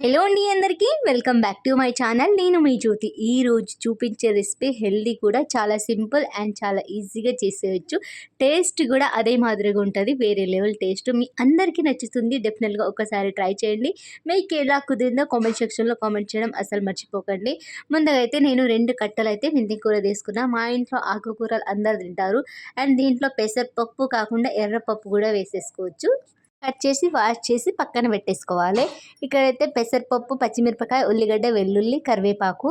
Hello అండి అందరికీ. Welcome back to my channel నేను మీ జ్యోతి. ఈ రోజు చూపించే రెసిపీ హెల్దీ కూడా చాలా సింపుల్ అండ్ చాలా ఈజీగా చేసేయచ్చు. టేస్ట్ కూడా అదే మాదిరిగా ఉంటుంది. వేరే లెవెల్ టేస్ట్ మీ అందరికీ నచ్చుతుంది. డెఫినెట్గా ఒకసారి ట్రై చేయండి. మీకు ఎలా కుదిరిందో కామెంట్ సెక్షన్లో కామెంట్ చేయడం అసలు మర్చిపోకండి. ముందుగా అయితే నేను రెండు కట్టలు అయితే మెంతి కూర తీసుకున్నా. మా ఇంట్లో ఆకుకూరలు అందరు తింటారు. అండ్ దీంట్లో పెసరపప్పు కాకుండా ఎర్రపప్పు కూడా వేసేసుకోవచ్చు. కట్ చేసి వాష్ చేసి పక్కన పెట్టేసుకోవాలి. ఇక్కడైతే పెసరపప్పు పచ్చిమిరపకాయ ఉల్లిగడ్డ వెల్లుల్లి కరివేపాకు.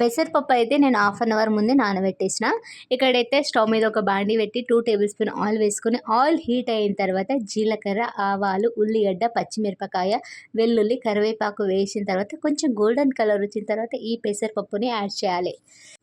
పెసరపప్పు అయితే నేను హాఫ్ అన్ అవర్ ముందే నానబెట్టేసిన. ఇక్కడైతే స్టవ్ మీద ఒక బాండి పెట్టి టూ టేబుల్ స్పూన్ ఆయిల్ వేసుకొని ఆయిల్ హీట్ అయిన తర్వాత జీలకర్ర ఆవాలు ఉల్లిగడ్డ పచ్చిమిరపకాయ వెల్లుల్లి కరివేపాకు వేసిన తర్వాత కొంచెం గోల్డెన్ కలర్ వచ్చిన తర్వాత ఈ పెసరపప్పుని యాడ్ చేయాలి.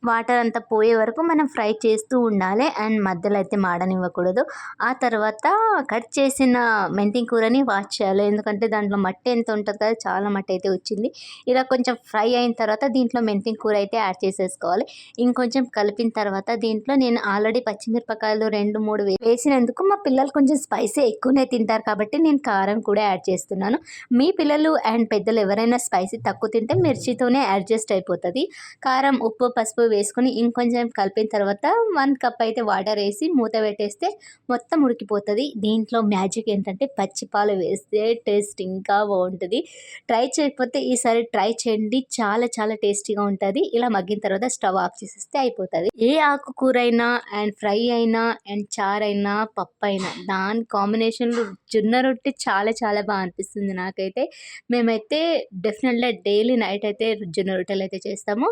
వాటర్ అంతా పోయే వరకు మనం ఫ్రై చేస్తూ ఉండాలి. అండ్ మధ్యలో అయితే మాడనివ్వకూడదు. ఆ తర్వాత కట్ చేసిన మెంతి కూరని వాష్ చేయాలి. ఎందుకంటే దాంట్లో మట్టి ఎంత ఉంటుంది కదా చాలా మట్టి అయితే వచ్చింది. ఇలా కొంచెం ఫ్రై అయిన తర్వాత దీంట్లో మెంతి కూర అయితే యాడ్ చేసేసుకోవాలి. ఇంకొంచెం కలిపిన తర్వాత దీంట్లో నేను ఆల్రెడీ పచ్చిమిరపకాయలు రెండు మూడు వేసినందుకు మా పిల్లలు కొంచెం స్పైసీ ఎక్కువనే తింటారు కాబట్టి నేను కారం కూడా యాడ్ చేస్తున్నాను. మీ పిల్లలు అండ్ పెద్దలు ఎవరైనా స్పైసీ తక్కువ తింటే మిర్చితోనే అడ్జస్ట్ అయిపోతుంది. కారం ఉప్పు పసుపు వేసుకొని ఇంకొంచెం కలిపిన తర్వాత వన్ కప్ అయితే వాటర్ వేసి మూత పెట్టేస్తే మొత్తం ఉడికిపోతుంది. దీంట్లో మ్యాజిక్ ఏంటంటే పచ్చిపాలు వేస్తే టేస్ట్ ఇంకా బాగుంటుంది. ట్రై చేయకపోతే ఈసారి ట్రై చేయండి. చాలా చాలా టేస్టీగా ఉంటుంది. ఇలా మగ్గిన తర్వాత స్టవ్ ఆఫ్ చేసేస్తే అయిపోతుంది. ఏ ఆకుకూర అయినా అండ్ ఫ్రై అయినా అండ్ చారు అయినా పప్పు అయినా దాని కాంబినేషన్లో జొన్న రొట్టె చాలా చాలా బాగా అనిపిస్తుంది నాకైతే. మేమైతే డెఫినెట్గా డైలీ నైట్ అయితే జొన్న రొట్టెలు అయితే చేస్తాము.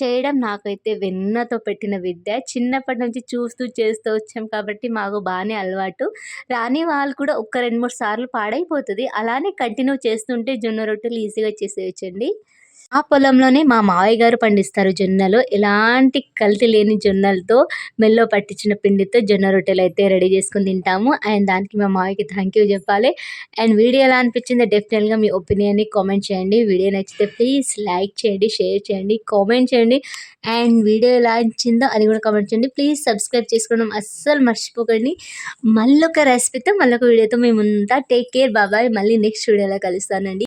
చేయడం నాకైతే వెన్నతో పెట్టిన విద్య. చిన్నప్పటి నుంచి చూస్తూ చేస్తూ వచ్చాం కాబట్టి మాకు బాగానే అలవాటు. రాని వాళ్ళు కూడా ఒక్క రెండు మూడు సార్లు పాడైపోతుంది. అలానే కంటిన్యూ చేస్తుంటే జొన్న రొట్టెలు ఈజీగా చేసేయచ్చండి. ఆ పొలంలోనే మా మావయ్య గారు పండిస్తారు జొన్నలు. ఎలాంటి కల్తీ లేని జొన్నలతో మెల్లో పట్టించిన పిండితో జొన్న రొట్టెలు అయితే రెడీ చేసుకుని తింటాము. అండ్ దానికి మా మావయ్యకి థ్యాంక్ యూ చెప్పాలి. అండ్ వీడియో ఎలా అనిపించిందో డెఫినెట్గా మీ ఒపీనియన్ని కామెంట్ చేయండి. వీడియో నచ్చితే ప్లీజ్ లైక్ చేయండి షేర్ చేయండి కామెంట్ చేయండి. అండ్ వీడియో ఎలా నచ్చిందో అది కూడా కామెంట్ చేయండి. ప్లీజ్ సబ్స్క్రైబ్ చేసుకోవడం అస్సలు మర్చిపోకండి. మళ్ళీ ఒక రెసిపీతో మళ్ళీ ఒక వీడియోతో మేము ఉంటా టేక్ కేర్ బాబాయ్ మళ్ళీ నెక్స్ట్ వీడియోలో కలుస్తానండి.